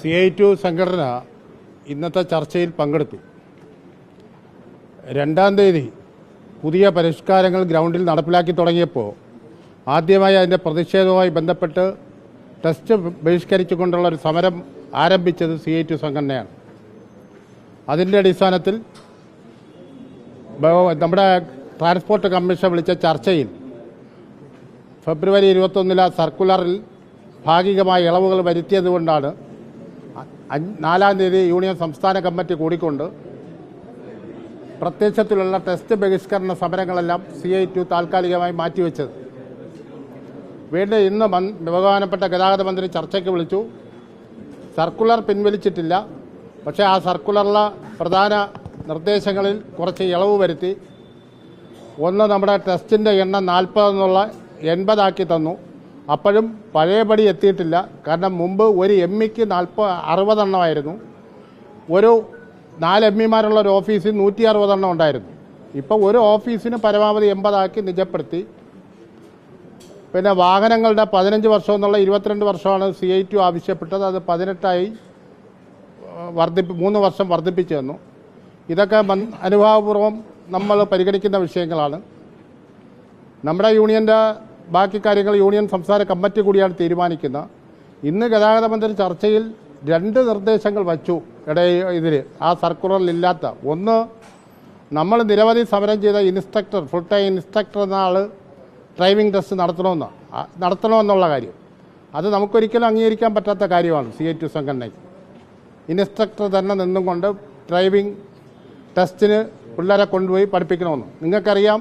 C I to സംഘടന ഇന്നത്തെ ചർച്ചയിൽ പങ്കെടുത്തു. രണ്ടാം തീയതി പുതിയ പരിഷ്കാരങ്ങൾ ഗ്രൗണ്ടിൽ നടപ്പിലാക്കി തുടങ്ങിയപ്പോൾ ആദ്യമായി അതിന്റെ പ്രതിഷേധവുമായി ബന്ധപ്പെട്ട് ടെസ്റ്റ് ബഹിഷ്കരിച്ചുകൊണ്ടുള്ള ഒരു സമരം ആരംഭിച്ചത് സി ഐ ടു സംഘടനയാണ്. അതിന്റെ അടിസ്ഥാനത്തിൽ നമ്മുടെ ട്രാൻസ്പോർട്ട് കമ്മീഷൻ വിളിച്ച ചർച്ചയിൽ ഫെബ്രുവരി ഇരുപത്തൊന്നിലെ സർക്കുലറിൽ ഭാഗികമായ ഇളവുകൾ വരുത്തിയതുകൊണ്ടാണ് നാലാം തീയതി യൂണിയൻ സംസ്ഥാന കമ്മിറ്റി കൂടിക്കൊണ്ട് പ്രത്യക്ഷത്തിലുള്ള ടെസ്റ്റ് ബഹിഷ്കരണ സമരങ്ങളെല്ലാം സി ഐ ടു താൽക്കാലികമായി മാറ്റിവെച്ചത്. വീണ്ടും ഇന്ന് ബഹുമാനപ്പെട്ട ഗതാഗത മന്ത്രി ചർച്ചയ്ക്ക് വിളിച്ചു. സർക്കുലർ പിൻവലിച്ചിട്ടില്ല. പക്ഷേ ആ സർക്കുലറിലെ പ്രധാന നിർദ്ദേശങ്ങളിൽ കുറച്ച് ഇളവ് വരുത്തി. ഒന്ന് നമ്മുടെ ടെസ്റ്റിന്റെ എണ്ണം നാൽപ്പതെന്നുള്ള എൺപതാക്കി തന്നു. അപ്പോഴും പഴയപടി എത്തിയിട്ടില്ല. കാരണം മുമ്പ് ഒരു എം ഇക്ക് നാൽപ്പത് അറുപതെണ്ണമായിരുന്നു ഒരു നാല് എം ഇമാരുള്ള ഒരു ഓഫീസിൽ നൂറ്റി അറുപതെണ്ണം ഉണ്ടായിരുന്നു. ഇപ്പോൾ ഒരു ഓഫീസിന് പരമാവധി എൺപതാക്കി നിജപ്പെടുത്തി. പിന്നെ വാഹനങ്ങളുടെ പതിനഞ്ച് വർഷം എന്നുള്ള ഇരുപത്തിരണ്ട് വർഷമാണ് സി ഐ ടു ആവശ്യപ്പെട്ടത്. അത് പതിനെട്ടായി വർദ്ധിപ്പി മൂന്ന് വർഷം വർദ്ധിപ്പിച്ചു തന്നു. ഇതൊക്കെ മൻ നമ്മൾ പരിഗണിക്കുന്ന വിഷയങ്ങളാണ്. നമ്മുടെ യൂണിയന്റെ ബാക്കി കാര്യങ്ങൾ യൂണിയൻ സംസ്ഥാന കമ്മിറ്റി കൂടിയാണ് തീരുമാനിക്കുന്നത്. ഇന്ന് ഗതാഗത മന്ത്രി ചർച്ചയിൽ രണ്ട് നിർദ്ദേശങ്ങൾ വച്ചു. ഇട ഇതിൽ ആ സർക്കുലറിലില്ലാത്ത. ഒന്ന് നമ്മൾ നിരവധി സമരം ചെയ്ത ഇൻസ്ട്രക്ടർ ഫുൾ ടൈം ഇൻസ്ട്രക്ടർ എന്ന ആൾ ഡ്രൈവിംഗ് ടെസ്റ്റ് നടത്തണമെന്ന് നടത്തണമെന്നുള്ള കാര്യം. അത് നമുക്കൊരിക്കലും അംഗീകരിക്കാൻ പറ്റാത്ത കാര്യമാണ് സി ഐ ടു സംഘടനയ്ക്ക്. ഇൻസ്ട്രക്ടർ തന്നെ നിന്നും കൊണ്ട് ഡ്രൈവിംഗ് ടെസ്റ്റിന് പിള്ളേരെ കൊണ്ടുപോയി പഠിപ്പിക്കണമെന്ന്. നിങ്ങൾക്കറിയാം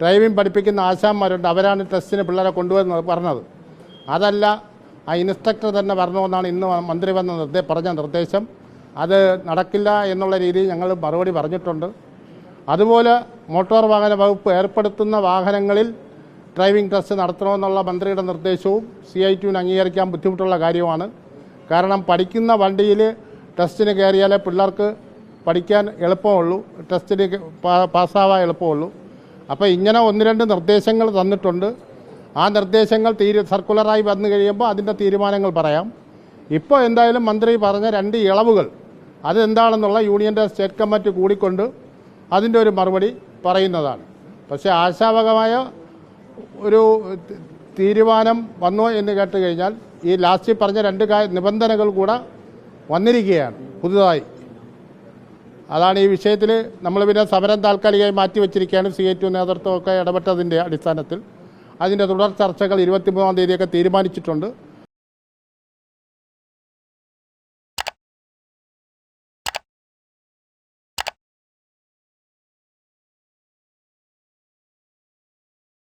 ഡ്രൈവിംഗ് പഠിപ്പിക്കുന്ന ആശാന്മാരുണ്ട്. അവരാണ് ടെസ്റ്റിന് പിള്ളേരെ കൊണ്ടുവരുന്നത് പറഞ്ഞത്. അതല്ല ആ ഇൻസ്ട്രക്ടർ തന്നെ വരണമെന്നാണ് ഇന്ന് മന്ത്രി വന്ന നിർദ്ദേ പറഞ്ഞ നിർദ്ദേശം. അത് നടക്കില്ല എന്നുള്ള രീതിയിൽ ഞങ്ങൾ മറുപടി പറഞ്ഞിട്ടുണ്ട്. അതുപോലെ മോട്ടോർ വാഹന വകുപ്പ് ഏർപ്പെടുത്തുന്ന വാഹനങ്ങളിൽ ഡ്രൈവിംഗ് ടെസ്റ്റ് നടത്തണമെന്നുള്ള മന്ത്രിയുടെ നിർദ്ദേശവും സി ഐ ടുവിന് അംഗീകരിക്കാൻ ബുദ്ധിമുട്ടുള്ള കാര്യമാണ്. കാരണം പഠിക്കുന്ന വണ്ടിയിൽ ടെസ്റ്റിന് കയറിയാലേ പിള്ളേർക്ക് പഠിക്കാൻ എളുപ്പമുള്ളൂ. ടെസ്റ്റിന് പാസ്സാവാൻ എളുപ്പമുള്ളൂ. അപ്പോൾ ഇങ്ങനെ ഒന്ന് രണ്ട് നിർദ്ദേശങ്ങൾ തന്നിട്ടുണ്ട്. ആ നിർദ്ദേശങ്ങൾ തീരു സർക്കുലറായി വന്നു കഴിയുമ്പോൾ അതിന്റെ തീരുമാനങ്ങൾ പറയാം. ഇപ്പോൾ എന്തായാലും മന്ത്രി പറഞ്ഞ രണ്ട് ഇളവുകൾ അതെന്താണെന്നുള്ള യൂണിയന്റെ സ്റ്റേറ്റ് കമ്മിറ്റി കൂടിക്കൊണ്ട് അതിന്റെ ഒരു മറുപടി പറയുന്നതാണ്. പക്ഷേ ആശാവകമായ ഒരു തീരുമാനം വന്നോ എന്ന് കേട്ട് കഴിഞ്ഞാൽ ഈ ലാസ്റ്റ് പറഞ്ഞ രണ്ട് നിബന്ധനകൾ കൂടെ വന്നിരിക്കുകയാണ്. പുതുതായി. അതാണ് ഈ വിഷയത്തിൽ നമ്മൾ പിന്നെ സമരം താൽക്കാലികമായി മാറ്റിവെച്ചിരിക്കുകയാണ് സി ഐ ടു നേതൃത്വമൊക്കെ ഇടപെട്ടതിന്റെ അടിസ്ഥാനത്തിൽ. അതിന്റെ തുടർ ചർച്ചകൾ ഇരുപത്തിമൂന്നാം തീയതിയൊക്കെ തീരുമാനിച്ചിട്ടുണ്ട്.